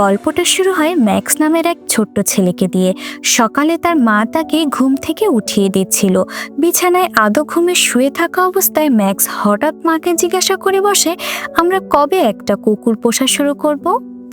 গল্পটা শুরু হয় ম্যাক্স নামের এক ছোট্ট ছেলেকে দিয়ে। সকালে তার মা তাকে ঘুম থেকে উঠিয়ে দিচ্ছিল। বিছানায় আদো ঘুমে শুয়ে থাকা অবস্থায় ম্যাক্স হঠাৎ মাকে জিজ্ঞাসা করে বসে, আমরা কবে একটা কুকুর পোষা শুরু করব?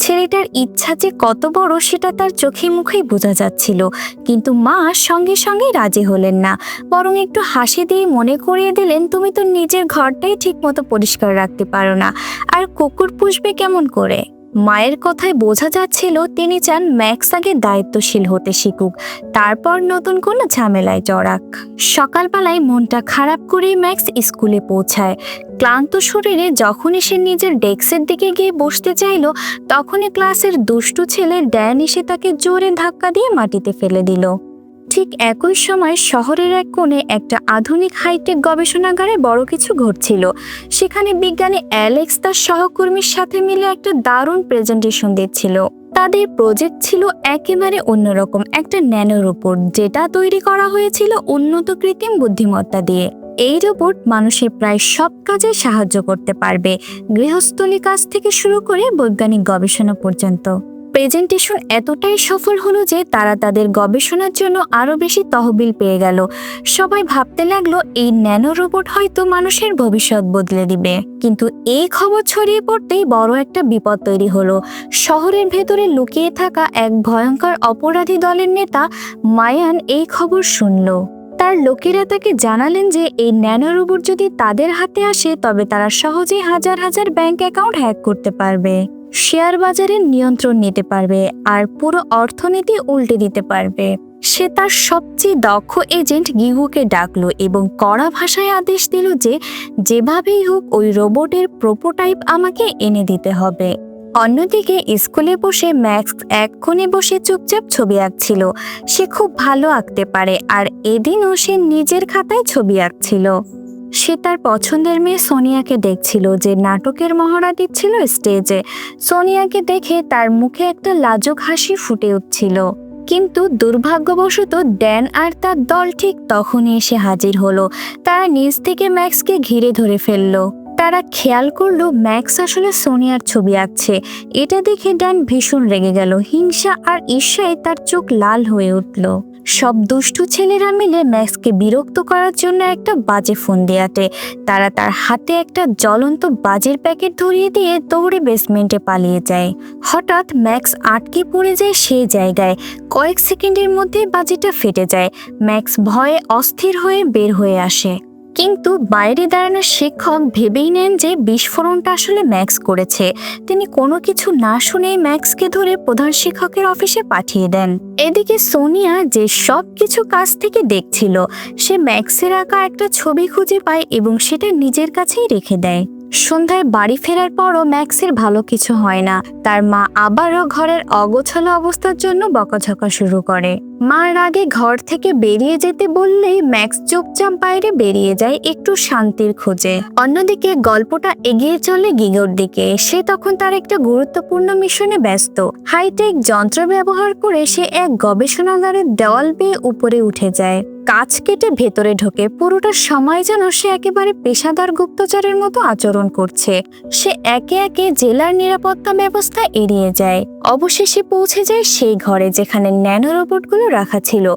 ছেলেটার ইচ্ছা যে কত বড় সেটা তার চোখে মুখেই বোঝা যাচ্ছিল। কিন্তু মা সঙ্গে সঙ্গে রাজি হলেন না। বরং একটু হাসি দিয়ে মনে করিয়ে দিলেন, তুমি তো নিজের ঘরটাই ঠিকমতো পরিষ্কার রাখতে পারো না। আর কুকুর পুষবে কেমন করে? মায়ের কথায় বোঝা যাচ্ছিল তিনি চান ম্যাক্স আগে দায়িত্বশীল হতে শিখুক, তারপর নতুন কোনো ঝামেলায় জড়াক। সকালবেলায় মনটা খারাপ করেই ম্যাক্স স্কুলে পৌঁছায়। ক্লান্ত শরীরে যখনই সে নিজের ডেস্কের দিকে গিয়ে বসতে চাইল, তখনই ক্লাসের দুষ্টু ছেলে ড্যান এসে তাকে জোরে ধাক্কা দিয়ে মাটিতে ফেলে দিল। ঠিক একই সময় শহরের এক কোণে একটা আধুনিক হাইটেক গবেষণাগারে বড় কিছু ঘটছিল। সেখানে বিজ্ঞানী অ্যালেক্স তার সহকর্মীর সাথে মিলে একটা দারুণ প্রেজেন্টেশন দিচ্ছিল। তাদের প্রজেক্ট ছিল একেবারে অন্যরকম, একটা ন্যানো রোবট যেটা তৈরি করা হয়েছিল উন্নত কৃত্রিম বুদ্ধিমত্তা দিয়ে। এই রোবট মানুষের প্রায় সব কাজে সাহায্য করতে পারবে, গৃহস্থলী কাজ থেকে শুরু করে বৈজ্ঞানিক গবেষণা পর্যন্ত। প্রেজেন্টেশন এতটাই সফল হলো যে তারা তাদের গবেষণার জন্য আরও বেশি তহবিল পেয়ে গেল। সবাই ভাবতে লাগল, এই ন্যানো রোবট হয়তো মানুষের ভবিষ্যৎ বদলে দিবে। কিন্তু এই খবর ছড়িয়ে পড়তেই বড় একটা বিপদ তৈরি হলো। শহরের ভেতরে লুকিয়ে থাকা এক ভয়ঙ্কর অপরাধী দলের নেতা মায়ান এই খবর শুনল। তার লোকেরা তাকে জানালেন যে, এই ন্যানো রোবট যদি তাদের হাতে আসে, তবে তারা সহজেই হাজার হাজার ব্যাংক অ্যাকাউন্ট হ্যাক করতে পারবে। শেয়ার বাজারের নিয়ন্ত্রণ নিতে পারবে আর পুরো অর্থনীতি উল্টে দিতে পারবে। সে তার সবচেয়ে দক্ষ এজেন্ট গিগুকে ডাকলো এবং কড়া ভাষায় আদেশ দিল যে যেভাবেই হোক ওই রোবটের প্রোটোটাইপ আমাকে এনে দিতে হবে। অন্যদিকে স্কুলে বসে ম্যাক্স এক কোণে বসে চুপচাপ ছবি আঁকছিল। সে খুব ভালো আঁকতে পারে আর এদিনও সে নিজের খাতায় ছবি আঁকছিল। সে তার পছন্দের মেয়ে সোনিয়াকে দেখছিল যে নাটকের মহড়া দিচ্ছিল স্টেজে। সোনিয়াকে দেখে তার মুখে একটা লাজুক হাসি ফুটে উঠছিল। কিন্তু দুর্ভাগ্যবশত ড্যান আর তার দল ঠিক তখনই এসে হাজির হলো। তারা নিজ থেকে ম্যাক্সকে ঘিরে ধরে ফেলল। তারা খেয়াল করল ম্যাক্স আসলে সোনিয়ার ছবি আঁকছে। এটা দেখে ড্যান ভীষণ রেগে গেল। হিংসা আর ঈর্ষায় তার চোখ লাল হয়ে উঠল। সব দুষ্টু ছেলেরা মিলে ম্যাক্সকে বিরক্ত করার জন্য একটা বাজে ফোন দেয়াতে তারা তার হাতে একটা জ্বলন্ত বাজের প্যাকেট ধরিয়ে দিয়ে দৌড়ে বেসমেন্টে পালিয়ে যায়। হঠাৎ ম্যাক্স আটকে পড়ে যায় সেই জায়গায়। কয়েক সেকেন্ডের মধ্যে বাজেটা ফেটে যায়। ম্যাক্স ভয়ে অস্থির হয়ে বের হয়ে আসে। কিন্তু বাইরে দাঁড়ানো শিক্ষক ভেবেই নেন যে বিস্ফোরণটা আসলে ম্যাক্স করেছে। তিনি কোনো কিছু না শুনেই ম্যাক্সকে ধরে প্রধান শিক্ষকের অফিসে পাঠিয়ে দেন। এদিকে সোনিয়া যে সব কিছু কাজ থেকে দেখছিল, সে ম্যাক্সের আঁকা একটা ছবি খুঁজে পায় এবং সেটা নিজের কাছেই রেখে দেয়। সন্ধ্যায় বাড়ি ফেরার পরও ম্যাক্সের ভালো কিছু হয় না। তার মা আবারও ঘরের অগোছালো অবস্থার জন্য বকাঝকা শুরু করে। মার আগে ঘর থেকে বেরিয়ে যেতে বললেই ম্যাক্স চুপচাপ বাইরে বেরিয়ে যায় একটু শান্তির খোঁজে। অন্যদিকে গল্পটা এগিয়ে চলে গিগোর দিকে। সে তখন তার একটা গুরুত্বপূর্ণ মিশনে ব্যস্ত। হাইটেক যন্ত্র ব্যবহার করে সে এক গবেষণাগারের দেওয়াল বেয়ে উপরে উঠে যায়। কাজ কেটে ভেতরে ঢোকে। পুরোটা সময় যেন সে একেবারে পেশাদার গুপ্তচরের মতো আচরণ করছে। সে একে একে জেলার নিরাপত্তা ব্যবস্থা এড়িয়ে যায়। অবশেষে পৌঁছে যায় সেই ঘরে যেখানে ন্যানো রোবটগুলো রাখা ছিল।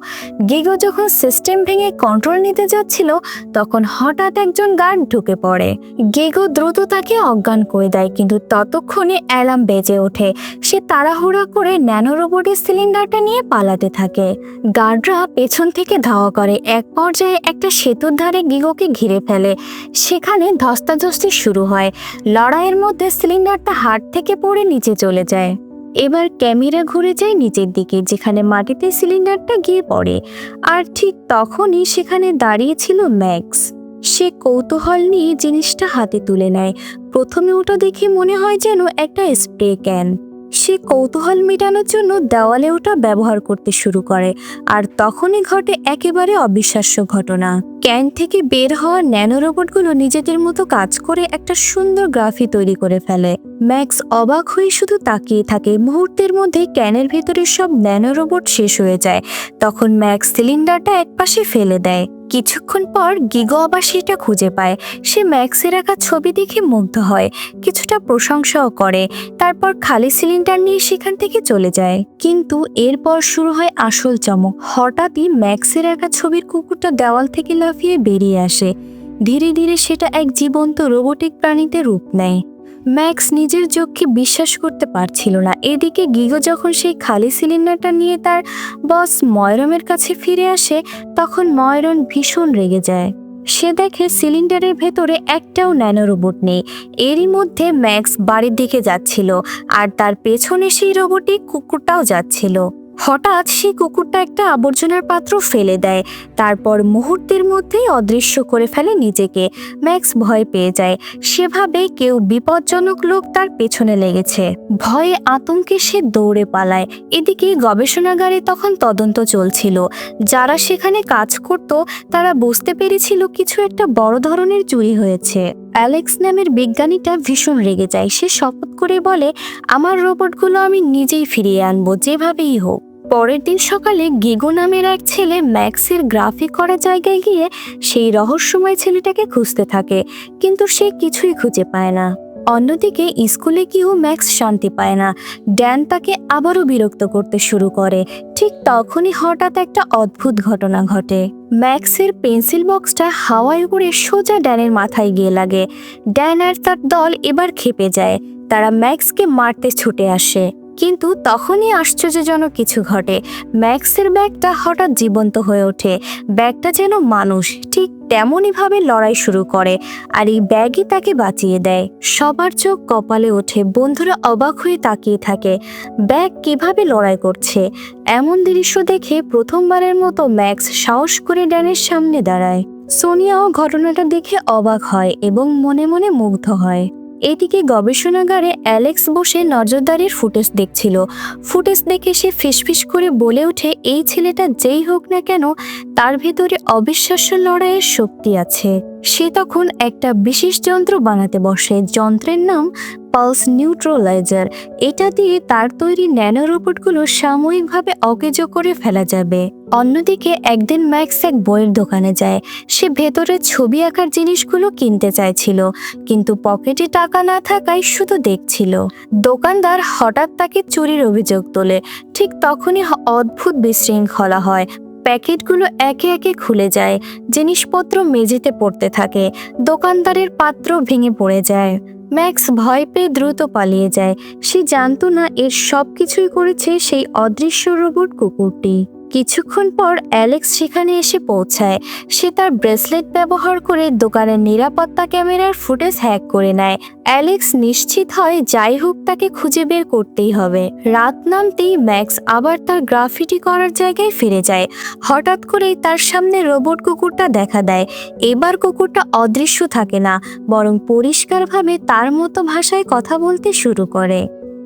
গিগো যখন সিস্টেম ভেঙে কন্ট্রোল নিতে যাচ্ছিল, তখন হঠাৎ একজন গার্ড ঢুকে পড়ে। গেগো দ্রুত তাকে অজ্ঞান করে দেয়, কিন্তু ততক্ষণে অ্যালার্ম বেজে ওঠে। সে তাড়াহুড়া করে ন্যানো রোবটের সিলিন্ডারটা নিয়ে পালাতে থাকে। গার্ডরা পেছন থেকে ধাওয়া করে। এক পর্যায়ে একটা সেতুর ধারে গিগোকে ঘিরে ফেলে। সেখানে ধস্তাধস্তি শুরু হয়। লড়াইয়ের মধ্যে সিলিন্ডারটা হাত থেকে পড়ে নিচে চলে যায়। এবার ক্যামেরা ঘুরে যায় নিচের দিকে, যেখানে মাটিতে সিলিন্ডারটা গিয়ে পড়ে। আর ঠিক তখনই সেখানে দাঁড়িয়ে ছিল ম্যাক্স। সে কৌতূহল নিয়ে জিনিসটা হাতে তুলে নেয়। প্রথমে ওটা দেখে মনে হয় যেন একটা স্প্রে ক্যান। সে কৌতূহল মেটানোর জন্য দেওয়ালে ওটা ব্যবহার করতে শুরু করে। আর তখনই ঘটে একেবারে অবিশ্বাস্য ঘটনা। ক্যান থেকে বের হওয়া ন্যানো রোবটগুলো নিজেদের মতো কাজ করে একটা সুন্দর গ্রাফি তৈরি করে ফেলে। ম্যাক্স অবাক হয়ে শুধু তাকিয়ে থাকে। মুহূর্তের মধ্যে ক্যানের ভেতরে সব ন্যানো রোবট শেষ হয়ে যায়। তখন ম্যাক্স সিলিন্ডারটা একপাশে ফেলে দেয়। কিছুক্ষণ পর গিগো আবার সেটা খুঁজে পায়। সে ম্যাক্সের আঁকা ছবি দেখে মুগ্ধ হয়, কিছুটা প্রশংসাও করে, তারপর খালি সিলিন্ডার নিয়ে সেখান থেকে চলে যায়। কিন্তু এরপর শুরু হয় আসল চমক। হঠাৎই ম্যাক্সের আঁকা ছবির কুকুরটা দেওয়াল থেকে লাফিয়ে বেরিয়ে আসে। ধীরে ধীরে সেটা এক জীবন্ত রোবোটিক প্রাণীতে রূপ নেয়। ম্যাক্স নিজের চোখকে বিশ্বাস করতে পারছিল না। এদিকে গিগো যখন সেই খালি সিলিন্ডারটা নিয়ে তার বস ময়রমের কাছে ফিরে আসে, তখন ময়রন ভীষণ রেগে যায়। সে দেখে সিলিন্ডারের ভেতরে একটাও ন্যানো রোবট নেই। এরই মধ্যে ম্যাক্স বাড়ির দিকে যাচ্ছিল, আর তার পেছনে সেই রোবটিক কুকুরটাও যাচ্ছিল। হঠাৎ সেই কুকুরটা একটা আবর্জনার পাত্র ফেলে দেয়। তারপর মুহূর্তের মধ্যেই অদৃশ্য করে ফেলে নিজেকে। ম্যাক্স ভয় পেয়ে যায়। সেভাবে কেউ বিপজ্জনক লোক তার পেছনে লেগেছে। ভয়ে আতঙ্কে সে দৌড়ে পালায়। এদিকে গবেষণাগারে তখন তদন্ত চলছিল। যারা সেখানে কাজ করত, তারা বুঝতে পেরেছিল কিছু একটা বড় ধরনের চুরি হয়েছে। অ্যালেক্স নামের বিজ্ঞানীটা ভীষণ রেগে যায়। সে শপথ করে বলে, আমার রোবটগুলো আমি নিজেই ফিরিয়ে আনব, যেভাবেই হোক। পরের দিন সকালে গিগো নামের এক ছেলে ম্যাক্সের গ্রাফিক করা জায়গায় গিয়ে সেই রহস্যময় ছেলেটাকে খুঁজতে থাকে, কিন্তু সে কিছুই খুঁজে পায় না। অন্যদিকে স্কুলে গিয়েও ম্যাক্স শান্তি পায় না। ড্যান তাকে আবারও বিরক্ত করতে শুরু করে। ঠিক তখনই হঠাৎ একটা অদ্ভুত ঘটনা ঘটে। ম্যাক্সের পেন্সিল বক্সটা হাওয়ায় উড়ে সোজা ড্যানের মাথায় গিয়ে লাগে। ড্যান আর তার দল এবার খেপে যায়। তারা ম্যাক্সকে মারতে ছুটে আসে। কিন্তু তখনই আশ্চর্যজনক কিছু ঘটে। ম্যাক্সের ব্যাগটা হঠাৎ জীবন্ত হয়ে ওঠে। ব্যাগটা যেন মানুষ, ঠিক তেমনইভাবে লড়াই শুরু করে আর এই ব্যাগই তাকে বাঁচিয়ে দেয়। সবার চোখ কপালে ওঠে, বন্ধুরা অবাক হয়ে তাকিয়ে থাকে, ব্যাগ কীভাবে লড়াই করছে? এমন দৃশ্য দেখে প্রথমবারের মতো ম্যাক্স সাহস করে ড্যানের সামনে দাঁড়ায়। সোনিয়াও ঘটনাটা দেখে অবাক হয় এবং মনে মনে মুগ্ধ হয়। এদিকে গবেষণাগারে অ্যালেক্স বসে নজরদারির ফুটেজ দেখছিল। ফুটেজ দেখে সে ফিসফিস করে বলে ওঠে, এই ছেলেটা যেই হোক না কেন, তার ভেতরে অবিশ্বাস্য লড়াইয়ের শক্তি আছে। সে তখন একটা বিশেষ যন্ত্র বানাতে বসে। যন্ত্রের নাম পালস নিউট্রোলাইজার। এটা দিয়ে তার তৈরি ন্যানো রোবটগুলো সাময়িকভাবে অকেজো করে ফেলা যাবে। অন্যদিকে একদিন ম্যাক্স এক বইয়ের দোকানে যায়। সে ভেতরে ছবি আঁকার জিনিসগুলো কিনতে চাইছিল, কিন্তু পকেটে টাকা না থাকায় শুধু দেখছিল। দোকানদার হঠাৎ তাকে চুরির অভিযোগ তোলে। ঠিক তখনই অদ্ভুত বিশৃঙ্খলা হয়। প্যাকেটগুলো একে একে খুলে যায়, জিনিসপত্র মেঝেতে পড়তে থাকে, দোকানদারের পাত্র ভেঙে পড়ে যায়। ম্যাক্স ভয় পেয়ে দ্রুত পালিয়ে যায়। সে জানতো না এর সব কিছুই করেছে সেই অদৃশ্য রোবট কুকুরটি। কিছুক্ষণ পর অ্যালেক্স সেখানে এসে পৌঁছায়। সে তার ব্রেসলেট ব্যবহার করে দোকানের নিরাপত্তা ক্যামেরার ফুটেজ হ্যাক করে নেয়। অ্যালেক্স নিশ্চিত হয় যাই হোক তাকে খুঁজে বের করতেই হবে। রাত নামতেই ম্যাক্স আবার তার গ্রাফিটি করার জায়গায় ফিরে যায়। হঠাৎ করেই তার সামনে রোবট কুকুরটা দেখা দেয়। এবার কুকুরটা অদৃশ্য থাকে না, বরং পরিষ্কারভাবে তার মতো ভাষায় কথা বলতে শুরু করে।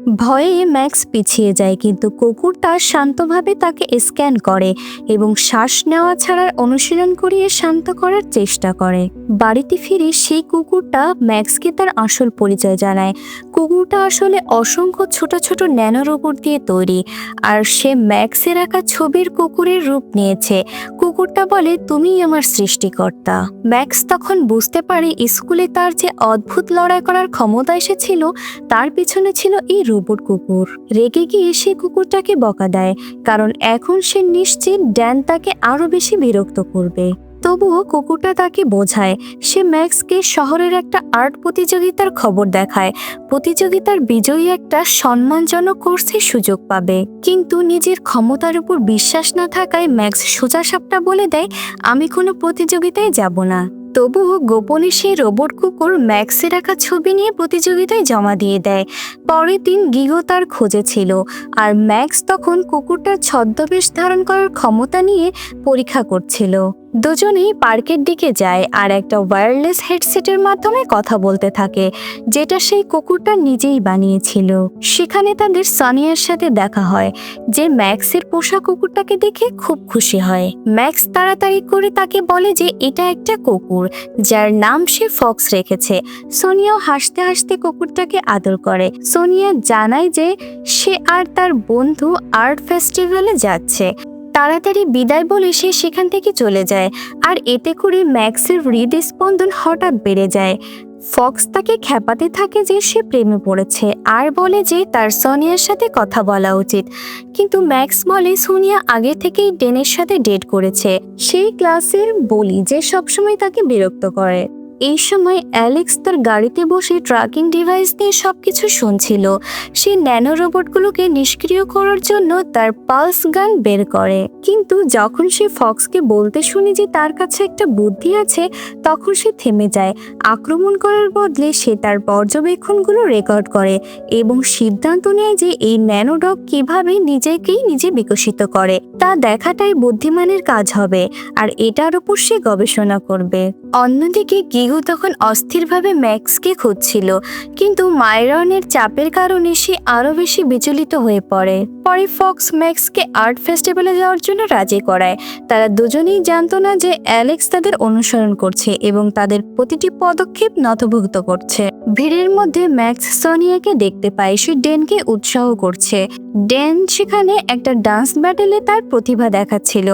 ভয়ে ম্যাক্স পিছিয়ে যায়, কিন্তু কুকুরটা শান্তভাবে তাকে স্ক্যান করে এবং শ্বাস নেওয়া ছাড়ার অনুশীলন করিয়ে শান্ত করার চেষ্টা করে। বাড়িতে ফিরে সেই কুকুরটা ম্যাক্সকে তার আসল পরিচয় জানায়। কুকুরটা আসলে অসংখ্য ছোট ছোট ন্যানো রোবট দিয়ে তৈরি, আর সে ম্যাক্সের আঁকা ছবির কুকুরের রূপ নিয়েছে। কুকুরটা বলে, তুমিই আমার সৃষ্টিকর্তা। ম্যাক্স তখন বুঝতে পারে স্কুলে তার যে অদ্ভুত লড়াই করার ক্ষমতা এসেছিল, তার পিছনে ছিল এই রোবট কুকুর। রেগে গিয়ে সে কুকুরটাকে বকা দেয়, কারণ এখন সে নিশ্চিত ড্যান তাকে আরও বেশি বিরক্ত করবে। তবুও কুকুরটা তাকে বোঝায়, সে ম্যাক্সকে শহরের একটা আর্ট প্রতিযোগিতার খবর দেখায়। প্রতিযোগিতার বিজয়ী একটা সম্মানজনক কোর্সে সুযোগ পাবে। কিন্তু নিজের ক্ষমতার উপর বিশ্বাস না থাকায় ম্যাক্স সোজাসাপটা বলে দেয়, আমি কোনো প্রতিযোগিতায় যাব না। তবুও গোপনে সেই রোবট কুকুর ম্যাক্সে রাখা ছবি নিয়ে প্রতিযোগিতায় জমা দিয়ে দেয়। পরের দিন গিগো তার খোঁজে ছিল আর ম্যাক্স তখন কুকুরটার ছদ্মবেশ ধারণ করার ক্ষমতা নিয়ে পরীক্ষা করছিল। দুজনেই পার্কের দিকে যায় আর একটা ওয়্যারলেস হেডসেটের মাধ্যমে কথা বলতে থাকে, যেটা সেই কুকুরটা নিজেই বানিয়েছিল। সেখানে তাদের সানিয়ার সাথে দেখা হয়, যে ম্যাক্সের পোষা কুকুরটাকে দেখে খুব খুশি হয়। ম্যাক্স তাড়াতাড়ি করে তাকে বলে যে এটা একটা কুকুর, যার নাম সে ফক্স রেখেছে। সোনিয়াও হাসতে হাসতে কুকুরটাকে আদর করে। সোনিয়া জানায় যে সে আর তার বন্ধু আর্ট ফেস্টিভ্যালে যাচ্ছে। তাড়াতাড়ি বিদায় বলে সে সেখান থেকে চলে যায়। আর এতে করে ম্যাক্সের হৃদস্পন্দন হঠাৎ বেড়ে যায়। ফক্স তাকে খেপাতে থাকে যে সে প্রেমে পড়েছে আর বলে যে তার সোনিয়ার সাথে কথা বলা উচিত। কিন্তু ম্যাক্স বলে, সোনিয়া আগে থেকেই ডেনের সাথে ডেট করেছে। সেই ক্লাসের বলি যে সবসময় তাকে বিরক্ত করে। এই সময় অ্যালেক্স তার গাড়িতে বসে ট্র্যাকিং ডিভাইস দিয়ে সবকিছু শুনছিল। সে ন্যানো রোবটগুলোকে নিষ্ক্রিয় করার জন্য তার পালস গান বের করে। কিন্তু যখন সে ফক্সকে বলতে শুনে যে তার কাছে একটা বুদ্ধি আছে, তখন সে থেমে যায়। আক্রমণ করার বদলে সে তার পর্যবেক্ষণগুলো রেকর্ড করে এবং সিদ্ধান্ত নেয় যে এই ন্যানোডগ কীভাবে নিজেকেই নিজে বিকশিত করে। তা দেখাটাই বুদ্ধিমানের কাজ হবে, আর এটার উপর সে গবেষণা করবে। অন্যদিকে গিগু তখন অস্থিরভাবে ম্যাক্সকে খুঁজছিল, কিন্তু মাইরনের চাপের কারণে সে আরও বেশি বিচলিত হয়ে পড়ে। পরে ফক্স ম্যাক্সকে আর্ট ফেস্টিভ্যালে যাওয়ার জন্য রাজি করায়। তারা দুজনেই জানতো না যে অ্যালেক্স তাদের অনুসরণ করছে এবং তাদের প্রতিটি পদক্ষেপ নথভুক্ত করছে। ভিড়ের মধ্যে ম্যাক্স সোনিয়াকে দেখতে পায়, সে ডেনকে উৎসাহ করছে। ডেন সেখানে একটা ডান্স ব্যাটেলে তার প্রতিভা দেখাচ্ছিল।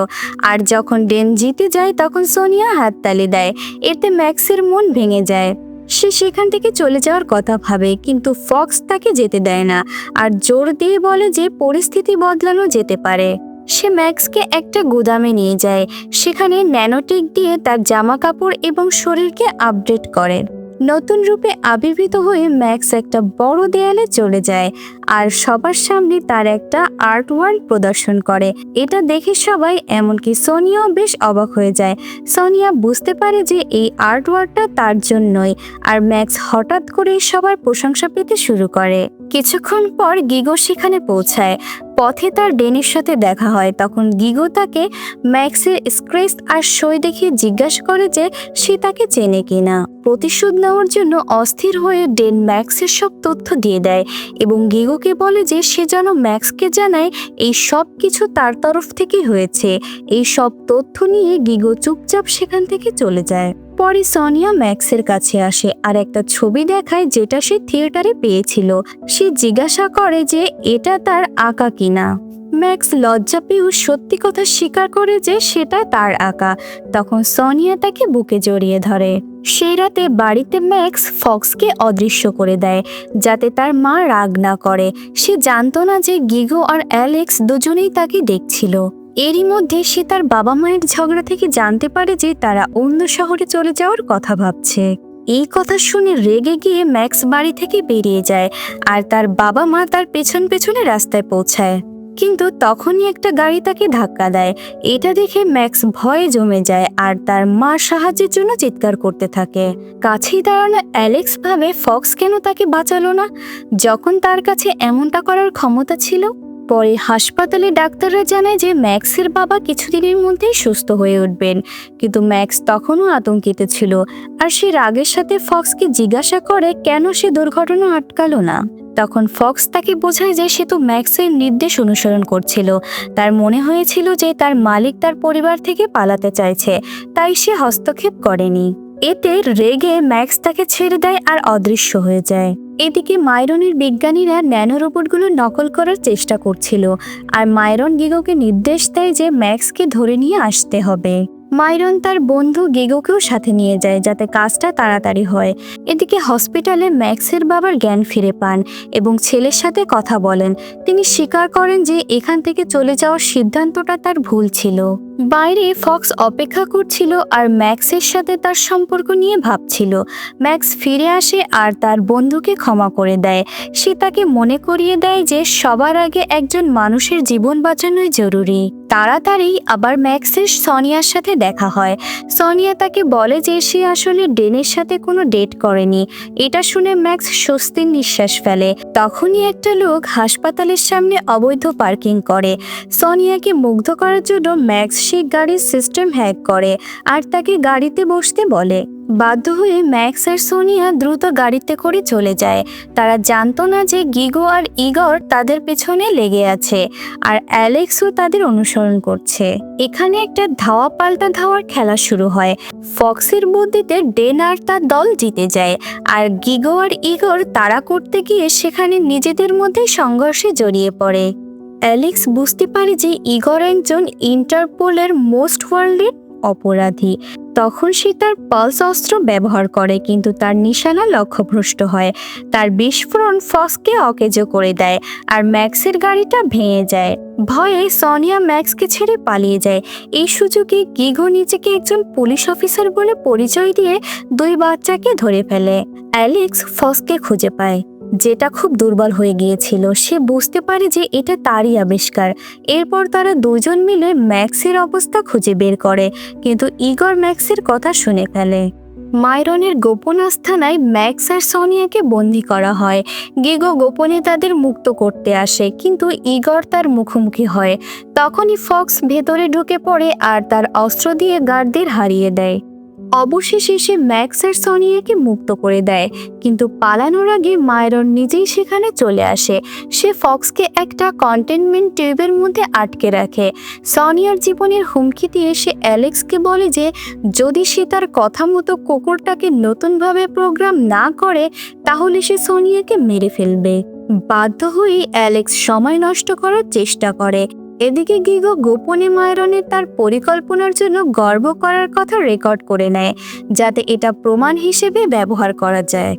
আর যখন ডেন জিতে যায়, তখন সোনিয়া হাততালি দেয়। এতে ম্যাক্সের মন ভেঙে যায়। সে সেখান থেকে চলে যাওয়ার কথা ভাবে, কিন্তু ফক্স তাকে যেতে দেয় না আর জোর দিয়ে বলে যে পরিস্থিতি বদলানো যেতে পারে। সে ম্যাক্সকে একটা গুদামে নিয়ে যায়, সেখানে ন্যানোটেক দিয়ে তার জামা কাপড় এবং শরীরকে আপডেট করে। নতুন রূপে আবির্ভূত হয়ে ম্যাক্স একটা বড় দেয়ালে চলে যায় আর সবার সামনে তার একটা আর্ট ওয়ার্ল্ড প্রদর্শন করে। এটা দেখে সবাই, এমনকি সোনিয়াও বেশ অবাক হয়ে যায়। সোনিয়া বুঝতে পারে যে এই আর্ট ওয়ার্কটা তার জন্যই আর ম্যাক্স হঠাৎ করে সবার প্রশংসা পেতে শুরু করে। কিছুক্ষণ পর গিগো সেখানে পৌঁছায়। পথে তার ডেনের সাথে দেখা হয়, তখন গিগো তাকে ম্যাক্সের স্ক্রেচ আর সই দেখিয়ে জিজ্ঞাসা করে যে সে তাকে চেনে কিনা। প্রতিশোধ নেওয়ার জন্য অস্থির হয়ে ডেন ম্যাক্সের সব তথ্য দিয়ে দেয় এবং গিগোকে বলে যে সে যেন ম্যাক্সকে জানায় এই সব কিছু তার তরফ থেকে হয়েছে। এই সব তথ্য নিয়ে গিগো চুপচাপ সেখান থেকে চলে যায়। পরে সোনিয়া ম্যাক্সের কাছে আসে আর একটা ছবি দেখায় যেটা সে থিয়েটারে পেয়েছিল। সে জিজ্ঞাসা করে যে এটা তার আঁকা কিনা। ম্যাক্স লজ্জা পেয়েও সত্যি কথা স্বীকার করে যে সেটা তার আঁকা। তখন সোনিয়া তাকে বুকে জড়িয়ে ধরে। সেই রাতে বাড়িতে ম্যাক্স ফক্সকে অদৃশ্য করে দেয়, যাতে তার মা রাগ না করে। সে জানতো না যে গিগো আর অ্যালেক্স দুজনেই তাকে দেখছিল। এরই মধ্যে সে তার বাবা মায়ের ঝগড়া থেকে জানতে পারে যে তারা অন্য শহরে চলে যাওয়ার কথা ভাবছে। এই কথা শুনে রেগে গিয়ে ম্যাক্স বাড়ি থেকে বেরিয়ে যায় আর তার বাবা মা তার পেছন পেছনে রাস্তায় পৌঁছায়। কিন্তু তখনই একটা গাড়ি তাকে ধাক্কা দেয়। এটা দেখে ম্যাক্স ভয়ে জমে যায় আর তার মা সাহায্যের জন্য চিৎকার করতে থাকে। কাছেই দাঁড়ানো অ্যালেক্স ভাবে ফক্স কেন তাকে বাঁচালো না? যখন তার কাছে এমনটা করার ক্ষমতা ছিল পরে হাসপাতালে ডাক্তাররা জানায় যে ম্যাক্সের বাবা কিছুদিনের মধ্যেই সুস্থ হয়ে উঠবেন। কিন্তু ম্যাক্স তখনও আতঙ্কিত ছিল। আর সে রাগের সাথে ফক্সকে জিজ্ঞাসা করে কেন সে দুর্ঘটনা আটকালো না। তখন ফক্স তাকে বোঝায় যে সে তো ম্যাক্সের নির্দেশ অনুসরণ করছিল। তার মনে হয়েছিল যে তার মালিক তার পরিবার থেকে পালাতে চাইছে। তাই সে হস্তক্ষেপ করেনি। এতে রেগে ম্যাক্স তাকে ছেড়ে দেয় আর অদৃশ্য হয়ে যায়। এদিকে মাইরনের বিজ্ঞানীরা ন্যানো রোবটগুলো নকল করার চেষ্টা করছিল, আর মাইরন গিগোকে নির্দেশ দেয় যে ম্যাক্সকে ধরে নিয়ে আসতে হবে। মাইরন তার বন্ধু গেগোকেও সাথে নিয়ে যায় যাতে কাজটা তাড়াতাড়ি হয়। এদিকে হসপিটালে ম্যাক্সের বাবার জ্ঞান ফিরে পান এবং ছেলের সাথে কথা বলেন। তিনি স্বীকার করেন যে এখান থেকে চলে যাওয়ার সিদ্ধান্তটা তার ভুল ছিল। বাইরে ফক্স অপেক্ষা করছিল আর ম্যাক্সের সাথে তার সম্পর্ক নিয়ে ভাবছিল। ম্যাক্স ফিরে আসে আর তার বন্ধুকে ক্ষমা করে দেয়। সে তাকে মনে করিয়ে দেয় যে সবার আগে একজন মানুষের জীবন বাঁচানোই জরুরি। তাড়াতাড়ি আবার ম্যাক্সের সোনিয়ার সাথে দেখা হয়। সোনিয়া তাকে বলে যে সে আসলে ডেনের সাথে কোনো ডেট করেনি। এটা শুনে ম্যাক্স স্বস্তির নিঃশ্বাস ফেলে। তখনই একটা লোক হাসপাতালের সামনে অবৈধ পার্কিং করে। সোনিয়াকে মুগ্ধ করার জন্য ম্যাক্স সেই গাড়ির সিস্টেম হ্যাক করে আর তাকে গাড়িতে বসতে বলে। বাধ্য হয়ে ম্যাক্স আর সোনিয়া দ্রুত গাড়িতে করে চলে যায়। তারা জানতো না যে গিগো আর ইগর তাদের পেছনে লেগে আছে আর অ্যালেক্সও তাদের অনুসরণ করছে। এখানে একটা ধাওয়া পাল্টা ধাওয়ার খেলা শুরু হয়। ফক্সের বুদ্ধিতে ডেন আর তার দল জিতে যায় আর গিগো আর ইগর তাড়া করতে গিয়ে সেখানে নিজেদের মধ্যে সংঘর্ষে জড়িয়ে পড়ে। অ্যালেক্স বুঝতে পারে যে ইগর একজন ইন্টারপোলের মোস্ট ওয়ার্ল্ডের অপরাধী। তখন সে তার পালস অস্ত্র ব্যবহার করে, কিন্তু তার নিশানা লক্ষ্যভ্রষ্ট হয়। তার বিস্ফোরণ ফক্সকে অকেজো করে দেয় আর ম্যাক্সের গাড়িটা ভেঙে যায়। ভয়ে সনিয়া ম্যাক্সকে ছেড়ে পালিয়ে যায়। এই সুযোগে গিগো নিজেকে একজন পুলিশ অফিসার বলে পরিচয় দিয়ে দুই বাচ্চাকে ধরে ফেলে। অ্যালেক্স ফক্সকে খুঁজে পায়। যেটা খুব দুর্বল হয়ে গিয়েছিল, সে বুঝতে পারে যে এটা তারই আবিষ্কার। এরপর তারা দুজন মিলে ম্যাক্সের অবস্থা খুঁজে বের করে, কিন্তু ইগর ম্যাক্সের কথা শুনে ফেলে। মাইরনের গোপন আস্থানায় ম্যাক্স আর সোনিয়াকে বন্দি করা হয়। গিগো গোপনে তাদের মুক্ত করতে আসে, কিন্তু ইগর তার মুখোমুখি হয়। তখনই ফক্স ভেতরে ঢুকে পড়ে আর তার অস্ত্র দিয়ে গার্ডদের হারিয়ে দেয়। অবশেষে সে ম্যাক্স আর সোনিয়াকে মুক্ত করে দেয়। কিন্তু পালানোর আগে মায়রন নিজেই সেখানে চলে আসে। সে ফক্সকে একটা কন্টেনমেন্ট টিউবের মধ্যে আটকে রাখে। সোনিয়ার জীবনের হুমকি দিয়ে সে অ্যালেক্সকে বলে যে, যদি সে তার কথা মতো কুকুরটাকে নতুনভাবে প্রোগ্রাম না করে, তাহলে সে সোনিয়াকে মেরে ফেলবে। বাধ্য হয়েই অ্যালেক্স সময় নষ্ট করার চেষ্টা করে। এদিকে গিগো গোপনে মায়রনের তার পরিকল্পনার জন্য গর্ব করার কথা রেকর্ড করে নেয়, যাতে এটা প্রমাণ হিসেবে ব্যবহার করা যায়।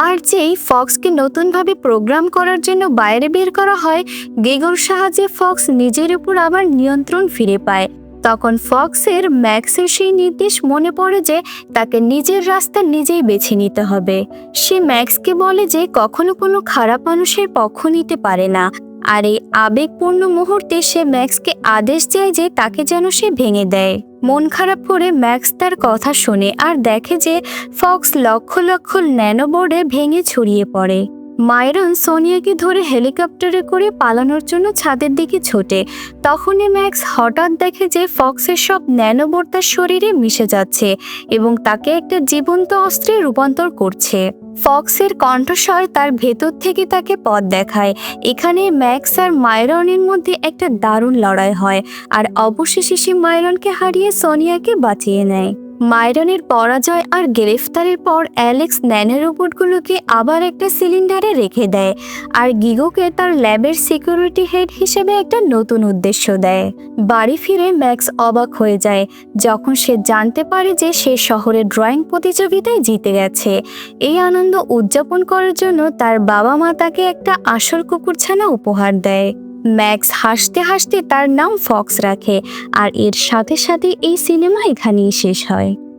আর যেই ফক্সকে নতুনভাবে প্রোগ্রাম করার জন্য বাইরে বের করা হয়, গেগোর সাহায্যে ফক্স নিজের উপর আবার নিয়ন্ত্রণ ফিরে পায়। তখন ফক্সের, ম্যাক্সের সেই নির্দেশ মনে পড়ে যে তাকে নিজের রাস্তা নিজেই বেছে নিতে হবে। সে ম্যাক্সকে বলে যে কখনো কোনো খারাপ মানুষের পক্ষ নিতে পারে না। আর এই আবেগপূর্ণ মুহূর্তে সে ম্যাক্সকে আদেশ দেয় যে তাকে যেন সে ভেঙে দেয়। মন খারাপ করে ম্যাক্স তার কথা শোনে আর দেখে যে ফক্স লক্ষ লক্ষ ন্যানোবোর্ডে ভেঙে ছড়িয়ে পড়ে। মাইরন সোনিয়াকে ধরে হেলিকপ্টারে করে পালানোর জন্য ছাদের দিকে ছোটে। তখনই ম্যাক্স হঠাৎ দেখে যে ফক্সের সব ন্যানোবোর্ড তার শরীরে মিশে যাচ্ছে এবং তাকে একটা জীবন্ত অস্ত্রে রূপান্তর করছে। ফক্সের কণ্ঠস্বর তার ভেতর থেকে তাকে পথ দেখায়। এখানে ম্যাক্স আর মাইরনের মধ্যে একটা দারুণ লড়াই হয় আর অবশেষে সে মাইরনকে হারিয়ে সোনিয়াকে বাঁচিয়ে নেয়। মাইরনের পরাজয় আর গ্রেফতারের পর অ্যালেক্স ন্যানো রোবটগুলোকে আবার একটা সিলিন্ডারে রেখে দেয় আর গিগোকে তার ল্যাবের সিকিউরিটি হেড হিসেবে একটা নতুন উদ্দেশ্য দেয়। বাড়ি ফিরে ম্যাক্স অবাক হয়ে যায় যখন সে জানতে পারে যে সে শহরের ড্রয়িং প্রতিযোগিতায় জিতে গেছে। এই আনন্দ উদযাপন করার জন্য তার বাবা মা তাকে একটা আসল কুকুরছানা উপহার দেয়। ম্যাক্স হাসতে হাসতে তার নাম ফক্স রাখে, আর এর সাথে সাথে এই সিনেমা এখানেই শেষ হয়।